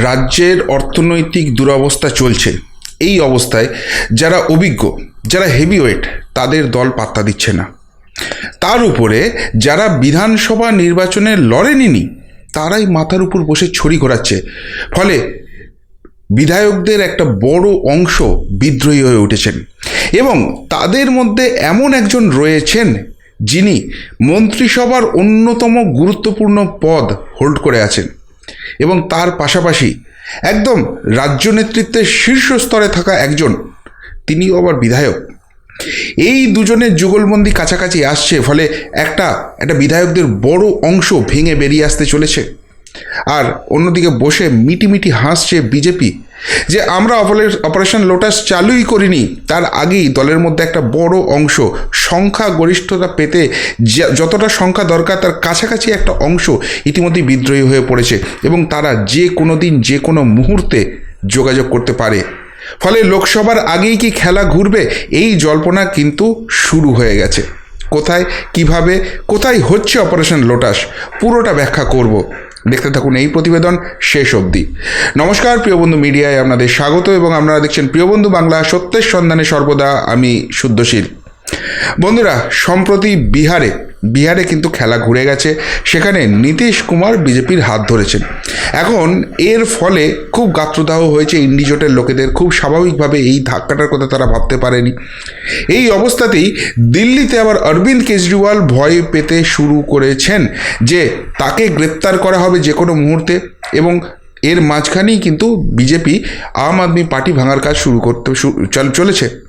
রাজ্যের অর্থনৈতিক দুরবস্থা চলছে। এই অবস্থায় যারা অভিজ্ঞ, যারা হেভিওয়েট তাদের দল পাত্তা দিচ্ছে না। তার উপরে যারা বিধানসভা নির্বাচনে লড়েনি তারাই মাথার উপর বসে ছড়ি ঘোরাচ্ছে। ফলে বিধায়কদের একটা বড় অংশ বিদ্রোহী হয়ে উঠেছেন এবং তাদের মধ্যে এমন একজন রয়েছেন যিনি মন্ত্রিসভার অন্যতম গুরুত্বপূর্ণ পদ হোল্ড করে আছেন। এবং তার পাশাপাশি একদম রাজ্য নেতৃত্বের শীর্ষ স্তরে থাকা একজন, তিনিও আবার বিধায়ক। এই দুজনের যুগলবন্দি কাছাকাছি আসছে, ফলে একটা একটা বিধায়কদের বড় অংশ ভেঙে বেরিয়ে আসতে চলেছে। আর অন্যদিকে বসে মিটিমিটি হাসছে বিজেপি। যে আমরা অপারে- অপারেশন লোটাস চালুই করিনি, তার আগেই দলের মধ্যে একটা বড় অংশ সংখ্যা গরিষ্ঠতা পেতে যতটা সংখ্যা দরকার তার কাছাকাছি একটা অংশ ইতিমধ্যেই বিদ্রোহী হয়ে পড়েছে এবং তারা যে কোনো দিন যে কোনো মুহূর্তে যোগাযোগ করতে পারে। ফলে লোকসভার আগেই কি খেলা ঘুরবে, এই জল্পনা কিন্তু শুরু হয়ে গেছে। কোথায়, কীভাবে, কোথায় হচ্ছে অপারেশন লোটাস, পুরোটা ব্যাখ্যা করব। দেখতে থাকুন এই প্রতিবেদন শেষ অবধি। নমস্কার, প্রিয় বন্ধু মিডিয়ায় আপনাদের স্বাগত এবং আপনারা দেখছেন প্রিয় বন্ধু বাংলা সত্যের সন্ধানে সর্বদা। আমি শুদ্ধশীল। বন্ধুরা, সম্প্রতি বিহারে বিহারে কিন্তু খেলা ঘুরে গেছে। সেখানে নীতিশ কুমার বিজেপির হাত ধরেছেন। এখন এর ফলে খুব গাত্রদাহ হয়েছে ইন্ডিজোটের লোকেদের। খুব স্বাভাবিকভাবে এই ধাক্কাটার কথা তারা ভাবতে পারেনি। এই অবস্থাতেই দিল্লিতে আবার অরবিন্দ কেজরিওয়াল ভয় পেতে শুরু করেছেন যে তাকে গ্রেপ্তার করা হবে যে কোনো মুহূর্তে এবং এর মাঝখানেই কিন্তু বিজেপি আম আদমি পার্টি ভাঙার কাজ শুরু করতে চলেছে।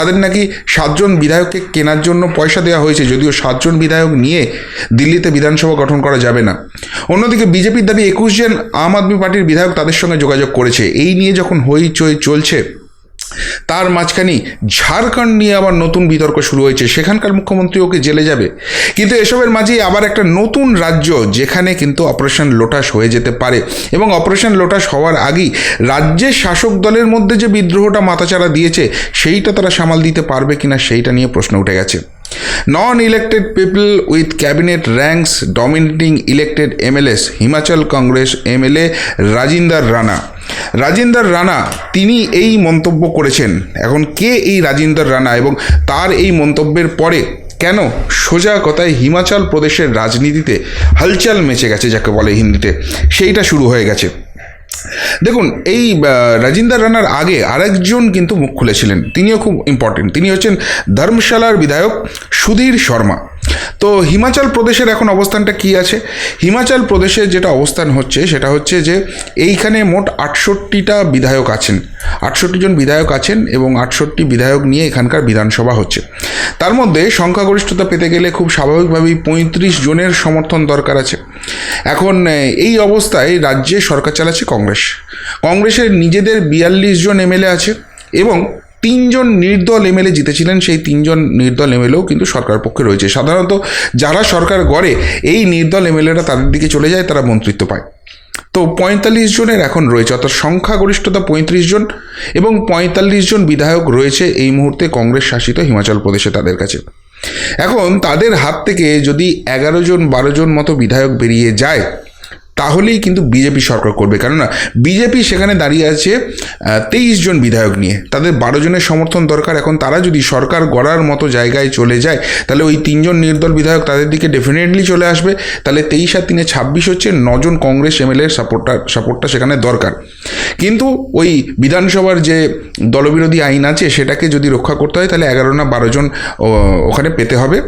তাদের নাকি সাতজন বিধায়ককে কেনার জন্য পয়সা দেওয়া হয়েছে, যদিও সাতজন বিধায়ক নিয়ে দিল্লিতে বিধানসভা গঠন করা যাবে না। অন্যদিকে বিজেপির দাবি একুশ জন আম আদমি পার্টির বিধায়ক তাদের সঙ্গে যোগাযোগ করেছে। এই নিয়ে যখন হইচই চলছে তার মাঝখানেই ঝাড়খণ্ড নিয়ে আবার নতুন বিতর্ক শুরু হয়েছে। সেখানকার মুখ্যমন্ত্রী ওকে জেলে যাবে। কিন্তু এসবের মাঝেই আবার একটা নতুন রাজ্য যেখানে কিন্তু অপারেশন লোটাস হয়ে যেতে পারে এবং অপারেশন লোটাস হওয়ার আগেই রাজ্যের শাসক দলের মধ্যে যে বিদ্রোহটা মাথাচাড়া দিয়েছে, সেইটা তারা সামাল দিতে পারবে কিনা সেইটা নিয়ে প্রশ্ন উঠে গেছে। Non elected people with cabinet ranks dominating elected MLAs Himachal Congress MLA Rajinder Rana Rajender Rana তিনি এই মন্তব্য করেছেন। এখন কে এই রাজেন্দার রানা এবং তার এই মন্তব্যের পরে কেন সোজা কথায় হিমাচল প্রদেশের রাজনীতিতে হালচাল মেচে গেছে যাকে বলে হিন্দিতে? সেইটা শুরু হয়ে গেছে। দেখুন, এই রাজিন্দার রানার আগে আরেকজন কিন্তু মুখ খুলেছিলেন। তিনিও খুব ইম্পর্টেন্ট তিনি হচ্ছেন ধর্মশালার বিধায়ক সুধীর শর্মা। তো হিমাচল প্রদেশের এখন অবস্থানটা কি আছে? হিমাচল প্রদেশের যেটা অবস্থান হচ্ছে, সেটা হচ্ছে যে এইখানে মোট আটষট্টিটা বিধায়ক আছেন। আটষট্টি জন বিধায়ক আছেন এবং আটষট্টি বিধায়ক নিয়ে এখানকার বিধানসভা হচ্ছে। তার মধ্যে সংখ্যাগরিষ্ঠতা পেতে গেলে খুব স্বাভাবিকভাবেই পঁয়ত্রিশ জনের সমর্থন দরকার আছে। এখন এই অবস্থায় রাজ্যে সরকার চালাচ্ছে কংগ্রেস। কংগ্রেসের নিজেদের বিয়াল্লিশ জন এমএলএ আছে এবং তিনজন নির্দল এমএলএ জিতেছিলেন, সেই তিনজন নির্দল এমএলএও কিন্তু সরকার পক্ষে রয়েছে। সাধারণত যারা সরকার গড়ে, এই নির্দল এমএলএরা তাদের দিকে চলে যায়, তারা মন্ত্রিত্ব পায়। তো পঁয়তাল্লিশ জনের এখন রয়েছে, অর্থাৎ সংখ্যাগরিষ্ঠতা পঁয়ত্রিশ জন এবং পঁয়তাল্লিশ জন বিধায়ক রয়েছে এই মুহূর্তে কংগ্রেস শাসিত হিমাচল প্রদেশে তাদের কাছে। এখন তাদের হাত থেকে যদি এগারো জন, বারো জন মতো বিধায়ক বেরিয়ে যায় তাহলেই কিন্তু বিজেপি সরকার করবে। কেননা বিজেপি সেখানে দাঁড়িয়ে আছে তেইশ জন বিধায়ক নিয়ে। তাদের বারো জনের সমর্থন দরকার। এখন তারা যদি সরকার গড়ার মতো জায়গায় চলে যায়, তাহলে ওই তিনজন নির্দল বিধায়ক তাদের দিকে ডেফিনেটলি চলে আসবে। তাহলে তেইশ আর তিনে ছাব্বিশ হচ্ছে নজন কংগ্রেস এমএলএ সাপোর্টটা সাপোর্টটা সেখানে দরকার। কিন্তু ওই বিধানসভার যে দলবিরোধী আইন আছে, সেটাকে যদি রক্ষা করতে হয়, তাহলে এগারো না বারো জন ওখানে পেতে হবে।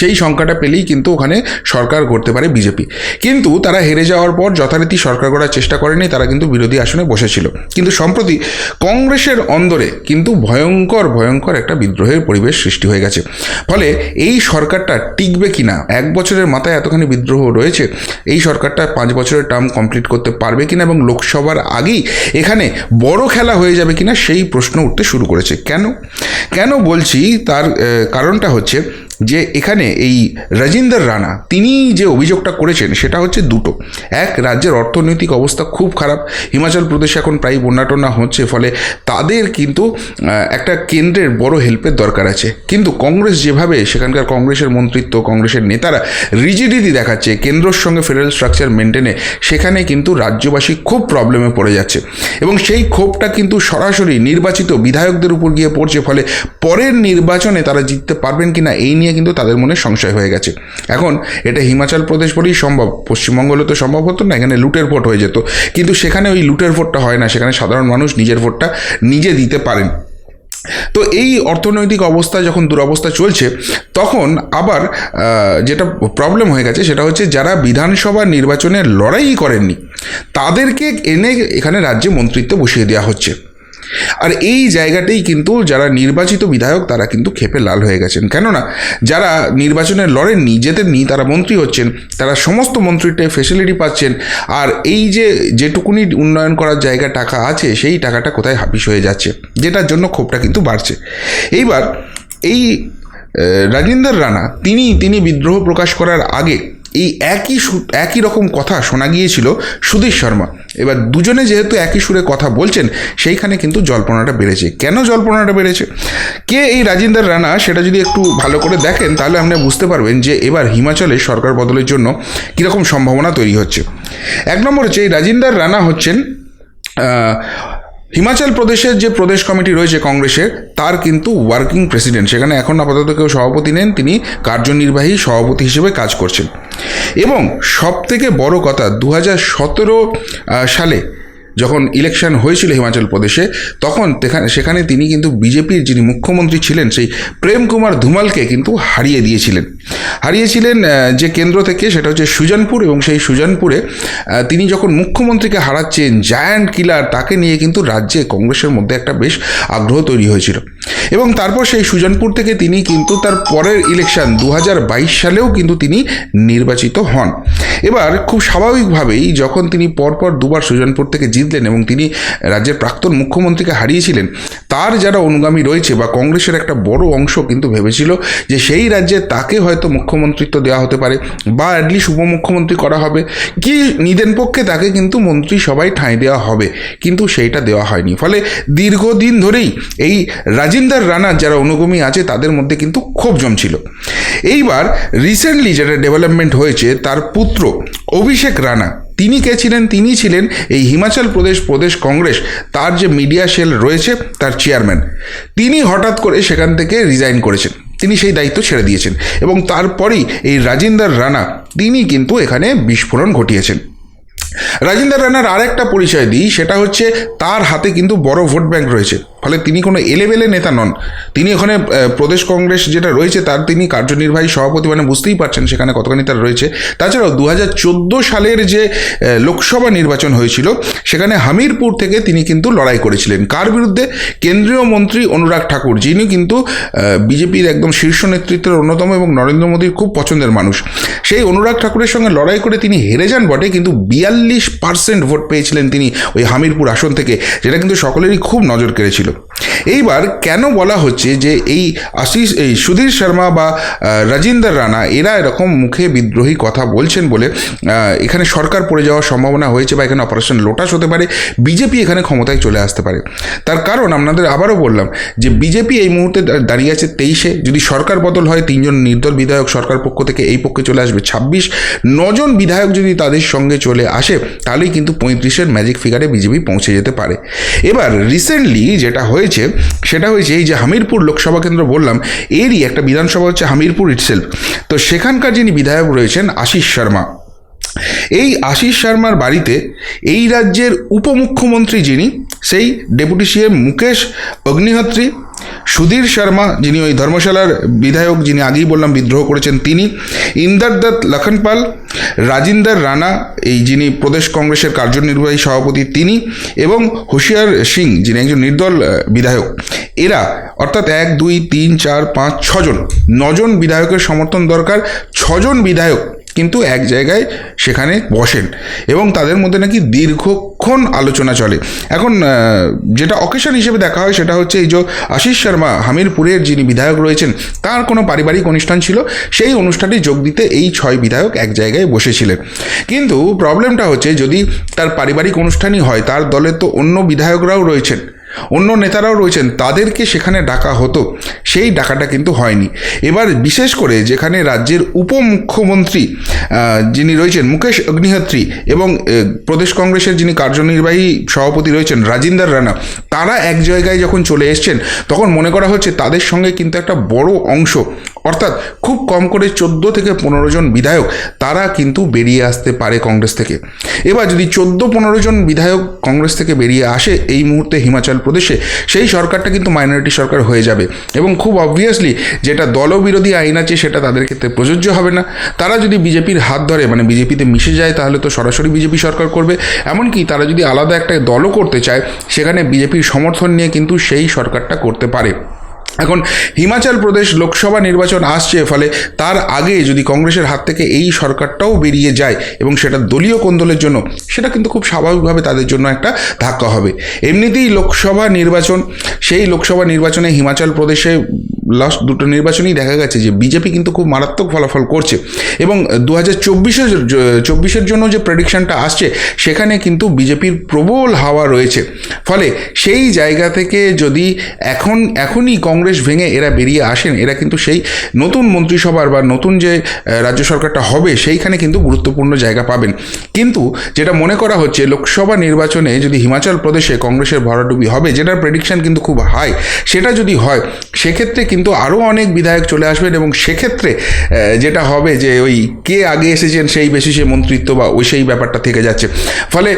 সেই সংখ্যাটা পেলেই কিন্তু ওখানে সরকার গড়তে পারে বিজেপি। কিন্তু তারা হেরে যাওয়ার পর যথারীতি সরকার গড়ার চেষ্টা করেনি, তারা কিন্তু বিরোধী আসনে বসেছিল। কিন্তু সম্প্রতি কংগ্রেসের অন্দরে কিন্তু ভয়ঙ্কর ভয়ঙ্কর একটা বিদ্রোহের পরিবেশ সৃষ্টি হয়ে গেছে। ফলে এই সরকারটা টিকবে কি না এক বছরের মাথায় এতখানি বিদ্রোহ রয়েছে, এই সরকারটা পাঁচ বছরের টার্ম কমপ্লিট করতে পারবে কিনা এবং লোকসভার আগেই এখানে বড় খেলা হয়ে যাবে কিনা সেই প্রশ্ন উঠতে শুরু করেছে। কেন? কেন বলছি তার কারণটা হচ্ছে যে এখানে এই রাজিন্দর রানা তিনি যে অভিযোগটা করেছেন, সেটা হচ্ছে দুটো। এক, রাজ্যের অর্থনৈতিক অবস্থা খুব খারাপ। হিমাচল প্রদেশে এখন প্রায় বন্যা টন্যা হচ্ছে, ফলে তাদের কিন্তু একটা কেন্দ্রের বড় হেল্পের দরকার আছে। কিন্তু কংগ্রেস যেভাবে, সেখানকার কংগ্রেসের মন্ত্রিত্ব, কংগ্রেসের নেতারা রিজিডিটি দেখাচ্ছে, কেন্দ্রর সঙ্গে ফেডারেল স্ট্রাকচার মেনটেনে সেখানে কিন্তু রাজ্যবাসী খুব প্রবলেমে পড়ে যাচ্ছে। এবং সেই ক্ষোভটা কিন্তু সরাসরি নির্বাচিত বিধায়কদের উপর গিয়ে পড়ছে, ফলে পরের নির্বাচনে তারা জিততে পারবেন কিনা, এই নিয়ে কিন্তু তাদের মনে সংশয় হয়ে গেছে। এখন এটা হিমাচল প্রদেশ বলেই সম্ভব পশ্চিমবঙ্গ হলে তো সম্ভব হতো না, এখানে লুটের ভোট হয়ে যেত। কিন্তু সেখানে ওই লুটের ভোটটা হয় না, সেখানে সাধারণ মানুষ নিজের ভোটটা নিজে দিতে পারেন। তো এই অর্থনৈতিক অবস্থা যখন দুরবস্থা চলছে, তখন আবার যেটা প্রবলেম হয়ে গেছে সেটা হচ্ছে যারা বিধানসভা নির্বাচনে লড়াই করেননি, তাদেরকে এনে এখানে রাজ্যে মন্ত্রিত্ব বসিয়ে দেওয়া হচ্ছে। আর এই জায়গাতেই কিন্তু যারা নির্বাচিত বিধায়ক, তারা কিন্তু খেপে লাল হয়ে গেছেন। কেননা, যারা নির্বাচনের লড়েননি যেতেননি তারা মন্ত্রী হচ্ছেন, তারা সমস্ত মন্ত্রীতে ফেসিলিটি পাচ্ছেন। আর এই যে যেটুকুনি উন্নয়ন করার জায়গা টাকা আছে, সেই টাকাটা কোথায় হাবিস হয়ে যাচ্ছে? যেটার জন্য ক্ষোভটা কিন্তু বাড়ছে। এইবার এই রাজেন্দর রানা, তিনি তিনি বিদ্রোহ প্রকাশ করার আগে এই একই একই রকম কথা শোনা গিয়েছিল সুধীর শর্মা। এবার দুজনে যেহেতু একই সুরে কথা বলছেন, সেইখানে কিন্তু জল্পনাটা বেড়েছে। কেন জল্পনাটা বেড়েছে? কে এই রাজেন্দর রানা, সেটা যদি একটু ভালো করে দেখেন, তাহলে আপনি বুঝতে পারবেন যে এবার হিমাচলে সরকার বদলের জন্য কীরকম সম্ভাবনা তৈরি হচ্ছে। এক নম্বর হচ্ছে, এই রাজেন্দর রানা হচ্ছেন হিমাচল প্রদেশের যে প্রদেশ কমিটি রয়েছে কংগ্রেসের, তার কিন্তু ওয়ার্কিং প্রেসিডেন্ট সেখানে এখন আপাতত কেউ সভাপতি নেন, তিনি কার্যনির্বাহী সভাপতি হিসেবে কাজ করছেন। এবং সবথেকে বড় কথা দু হাজার সতেরো সালে যখন ইলেকশন হয়েছিল হিমাচল প্রদেশে, তখন সেখানে তিনি কিন্তু বিজেপির যিনি মুখ্যমন্ত্রী ছিলেন, সেই প্রেম কুমার ধুমালকে কিন্তু হারিয়ে দিয়েছিলেন। হারিয়েছিলেন যে কেন্দ্র থেকে, সেটা হচ্ছে সুজানপুর এবং সেই সুজানপুরে তিনি যখন মুখ্যমন্ত্রীকে হারাচ্ছেন, জায়ান্ট কিলার, তাকে নিয়ে কিন্তু রাজ্যে কংগ্রেসের মধ্যে একটা বেশ আগ্রহ তৈরি হয়েছিল। এবং তারপর সেই সুজানপুর থেকে তিনি কিন্তু তার পরের ইলেকশন দু হাজার বাইশ সালেও কিন্তু তিনি নির্বাচিত হন। এবার খুব স্বাভাবিকভাবেই যখন তিনি পরপর দুবার সুজানপুর থেকে জিতলেন এবং তিনি রাজ্যের প্রাক্তন মুখ্যমন্ত্রীকে হারিয়েছিলেন, তার যারা অনুগামী রয়েছে বা কংগ্রেসের একটা বড় অংশ কিন্তু ভেবেছিল যে সেই রাজ্যে তাকে হয়তো মুখ্যমন্ত্রিত্ব দেওয়া হতে পারে বা অ্যাটলিস্ট উপমুখ্যমন্ত্রী করা হবে। কি নিদেন পক্ষে তাকে কিন্তু মন্ত্রী সবাই ঠাঁই দেওয়া হবে, কিন্তু সেইটা দেওয়া হয়নি। ফলে দীর্ঘদিন ধরেই এই রাজিন্দার রানার যারা অনুগামী আছে তাদের মধ্যে কিন্তু ক্ষোভ জমছিল। এইবার রিসেন্টলি যেটা ডেভেলপমেন্ট হয়েছে, তার পুত্র অভিষেক রানা, তিনি কে ছিলেন? তিনি ছিলেন এই হিমাচল প্রদেশ প্রদেশ কংগ্রেস তার যে মিডিয়া সেল রয়েছে, তার চেয়ারম্যান। তিনি হঠাৎ করে সেখান থেকে রিজাইন করেছেন। তিনি সেই দায়িত্ব ছেড়ে দিয়েছেন। এবং তারপরেই এই রাজিন্দার রানা, তিনি কিন্তু এখানে বিস্ফোরণ ঘটিয়েছেন। রাজেন্দ্র রানার আরেকটা পরিচয় দিই, সেটা হচ্ছে তার হাতে কিন্তু বড় ভোট ব্যাংক রয়েছে। ফলে তিনি কোনো এলেবেলে নেতা নন। তিনি ওখানে প্রদেশ কংগ্রেস যেটা রয়েছে, তার তিনি কার্যনির্বাহী সভাপতি মানে বুঝতেই পারছেন সেখানে কতখানি তার রয়েছে। তাছাড়াও দু হাজার চোদ্দ সালের যে লোকসভা নির্বাচন হয়েছিল, সেখানে হামিরপুর থেকে তিনি কিন্তু লড়াই করেছিলেন। কার বিরুদ্ধে? কেন্দ্রীয় মন্ত্রী অনুরাগ ঠাকুর, যিনি কিন্তু বিজেপির একদম শীর্ষ নেতৃত্বের অন্যতম এবং নরেন্দ্র মোদীর খুব পছন্দের মানুষ। সেই অনুরাগ ঠাকুরের সঙ্গে লড়াই করে তিনি হেরে যান বটে, কিন্তু বিয়াল্লিশ পার্সেন্ট ভোট পেয়েছিলেন তিনি ওই হামিরপুর আসন থেকে যেটা কিন্তু সকলেরই খুব নজর কেড়েছিল। এইবার কেন বলা হচ্ছে যে এই আশিস, এই সুধীর শর্মা বা রাজিন্দর রানা, এরা এরকম মুখে বিদ্রোহী কথা বলছেন বলে এখানে সরকার পড়ে যাওয়ার সম্ভাবনা হয়েছে বা এখানে অপারেশন লোটাস হতে পারে বিজেপি এখানে ক্ষমতায় চলে আসতে পারে। তার কারণ আপনাদের আবারও বললাম যে বিজেপি এই মুহূর্তে দাঁড়িয়ে আছে তেইশে। যদি সরকার বদল হয়, তিনজন নির্দল বিধায়ক সরকার পক্ষ থেকে এই পক্ষে চলে আসবে ছাব্বিশ। নজন বিধায়ক যদি তাদের সঙ্গে চলে আসে, তাহলেই কিন্তু পঁয়ত্রিশের ম্যাজিক ফিগারে বিজেপি পৌঁছে যেতে পারে। এবার রিসেন্টলি যেটা হয়েছে সেটা হয়েছে এই যে হামিরপুর লোকসভা কেন্দ্র বললাম, এরই একটা বিধানসভা হচ্ছে হামিরপুর ইটসেল তো সেখানকার যিনি বিধায়ক রয়েছেন আশিস শর্মা। এই আশিস শর্মার বাড়িতে এই রাজ্যের উপমুখ্যমন্ত্রী যিনি, সেই ডেপুটি সিএম মুকেশ অগ্নিহোত্রী সুধীর শর্মা, যিনি ওই ধর্মশালার বিধায়ক, যিনি আগেই বললাম বিদ্রোহ করেছেন তিনি ইন্দার দত্ত লখনপাল রাজিন্দার রানা, এই যিনি প্রদেশ কংগ্রেসের কার্যনির্বাহী সভাপতি তিনি, এবং হুশিয়ার সিং, যিনি একজন নির্দল বিধায়ক। এরা অর্থাৎ এক, দুই, তিন, চার, পাঁচ, ছজন। নজন বিধায়কের সমর্থন দরকার, ছজন বিধায়ক কিন্তু এক জায়গায় সেখানে বসেন এবং তাদের মধ্যে নাকি দীর্ঘক্ষণ আলোচনা চলে। এখন যেটা অকেশন হিসেবে দেখা হয় সেটা হচ্ছে এই যে আশিস শর্মা, হামিরপুরের যিনি বিধায়ক রয়েছেন, তার কোনো পারিবারিক অনুষ্ঠান ছিল, সেই অনুষ্ঠানে যোগ দিতে এই ছয় বিধায়ক এক জায়গায় বসেছিলেন। কিন্তু প্রবলেমটা হচ্ছে যদি তার পারিবারিক অনুষ্ঠানই হয়, তার দলে তো অন্য বিধায়করাও রয়েছেন। অন্য নেতারাও রয়েছেন, তাদেরকে সেখানে ডাকা হতো। সেই ডাকাটা কিন্তু হয়নি। এবার বিশেষ করে যেখানে রাজ্যের উপমুখ্যমন্ত্রী যিনি রয়েছেন, মুকেশ অগ্নিহোত্রী এবং প্রদেশ কংগ্রেসের যিনি কার্যনির্বাহী সভাপতি রয়েছেন, রাজিন্দার রানা, তারা এক জায়গায় যখন চলে এসছেন, তখন মনে করা হচ্ছে তাদের সঙ্গে কিন্তু একটা বড় অংশ, অর্থাৎ খুব কম করে চোদ্দ থেকে পনেরো জন বিধায়ক, তারা কিন্তু বেরিয়ে আসতে পারে কংগ্রেস থেকে। এবার যদি চোদ্দ পনেরো জন বিধায়ক কংগ্রেস থেকে বেরিয়ে আসে, এই মুহূর্তে হিমাচল প্রদেশে, সেই সরকারটা কিন্তু মাইনরিটি সরকার হয়ে যাবে। এবং খুব অবভিয়াসলি যেটা দলবিরোধী আইন আছে, সেটা তাদের ক্ষেত্রে প্রযোজ্য হবে না। তারা যদি বিজেপির হাত ধরে মানে বিজেপিতে মিশে যায়, তাহলে তো সরাসরি বিজেপি সরকার করবে। এমনকি তারা যদি আলাদা একটা দলও করতে চায়, সেখানে বিজেপির সমর্থন নিয়ে কিন্তু সেই সরকারটা করতে পারে। এখন হিমাচল প্রদেশ লোকসভা নির্বাচন আসছে, ফলে তার আগে যদি কংগ্রেসের হাত থেকে এই সরকারটাও বেরিয়ে যায় এবং সেটা দলীয় কোন্দলের জন্য, সেটা কিন্তু খুব স্বাভাবিকভাবে তাদের জন্য একটা ধাক্কা হবে। এমনিতেই লোকসভা নির্বাচন, সেই লোকসভা নির্বাচনে হিমাচল প্রদেশে লাস্ট দুটো নির্বাচনেই দেখা গেছে যে বিজেপি কিন্তু খুব মারাত্মক ফলাফল করছে। এবং দু হাজার চব্বিশের চব্বিশের জন্য যে প্রেডিকশনটা আসছে, সেখানে কিন্তু বিজেপির প্রবল হাওয়া রয়েছে। ফলে সেই জায়গা থেকে যদি এখন, এখনই কংগ্রেস ভেঙে এরা বেরিয়ে আসেন, এরা কিন্তু সেই নতুন মন্ত্রিসভার বা নতুন যে রাজ্য সরকারটা হবে, সেইখানে কিন্তু গুরুত্বপূর্ণ জায়গা পাবেন। কিন্তু যেটা মনে করা হচ্ছে, লোকসভা নির্বাচনে যদি হিমাচল প্রদেশে কংগ্রেসের ভরাডুবি হবে, যেটার প্রেডিকশন কিন্তু খুব হাই সেটা যদি হয়, সেক্ষেত্রে কিন্তু আরও অনেক বিধায়ক চলে আসবেন এবং সেক্ষেত্রে যেটা হবে যে ওই কে আগে এসেছেন সেই বেশি সে মন্ত্রিত্ব বা ওই সেই ব্যাপারটা থেকে যাচ্ছে। ফলে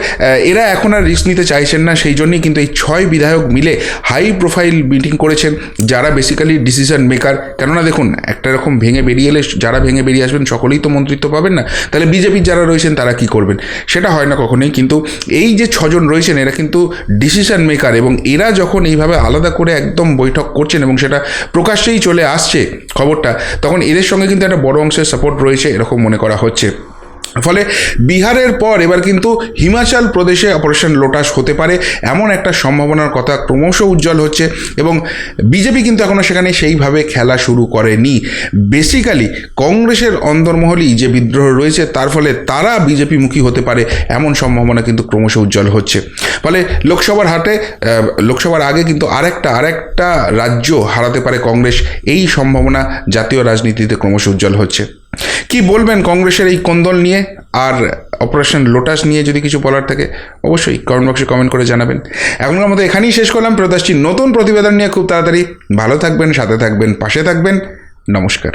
এরা এখন আর রিস্ক নিতে চাইছেন না, সেই জন্যই কিন্তু এই ছয় বিধায়ক মিলে হাই প্রোফাইল মিটিং করেছেন, যারা বেসিক্যালি ডিসিশন মেকার কেননা দেখুন, একটা রকম ভেঙে বেরিয়ে এলে যারা ভেঙে বেরিয়ে আসবেন, সকলেই তো মন্ত্রিত্ব পাবেন না। তাহলে বিজেপির যারা রয়েছেন, তারা কি করবেন? সেটা হয় না কখনোই, কিন্তু এই যে ছজন রয়েছেন, এরা কিন্তু ডিসিশন মেকার এবং এরা যখন এইভাবে আলাদা করে একদম বৈঠক করছেন এবং সেটা প্রকাশ্যেই চলে আসছে খবরটা। তখন এদের সঙ্গে কিন্তু একটা বড় অংশের সাপোর্ট রয়েছে, এরকম মনে করা হচ্ছে। ফলে বিহারের পর এবার কিন্তু হিমাচল প্রদেশে অপারেশন লোটাস হতে পারে, এমন একটা সম্ভাবনার কথা ক্রমশ উজ্জ্বল হচ্ছে এবং বিজেপি কিন্তু এখনও সেখানে সেইভাবে খেলা শুরু করেনি। বেসিক্যালি কংগ্রেসের অন্দরমহলেই যে বিদ্রোহ রয়েছে, তার ফলে তারা বিজেপিমুখী হতে পারে, এমন সম্ভাবনা কিন্তু ক্রমশ উজ্জ্বল হচ্ছে। ফলে লোকসভার হাটে লোকসভার আগে কিন্তু আরেকটা আরেকটা রাজ্য হারাতে পারে কংগ্রেস, এই সম্ভাবনা জাতীয় রাজনীতিতে ক্রমশ উজ্জ্বল হচ্ছে। কি বলবেন কংগ্রেসের এই কোন্দল নিয়ে? আর অপারেশন লোটাস নিয়ে যদি কিছু বলার থাকে, অবশ্যই কমেন্ট বক্সে কমেন্ট করে জানাবেন। এখনকার মতো এখানেই শেষ করলাম। প্রদাসটি নতুন প্রতিবেদন নিয়ে খুব তাড়াতাড়ি। ভালো থাকবেন, সাথে থাকবেন, পাশে থাকবেন। নমস্কার।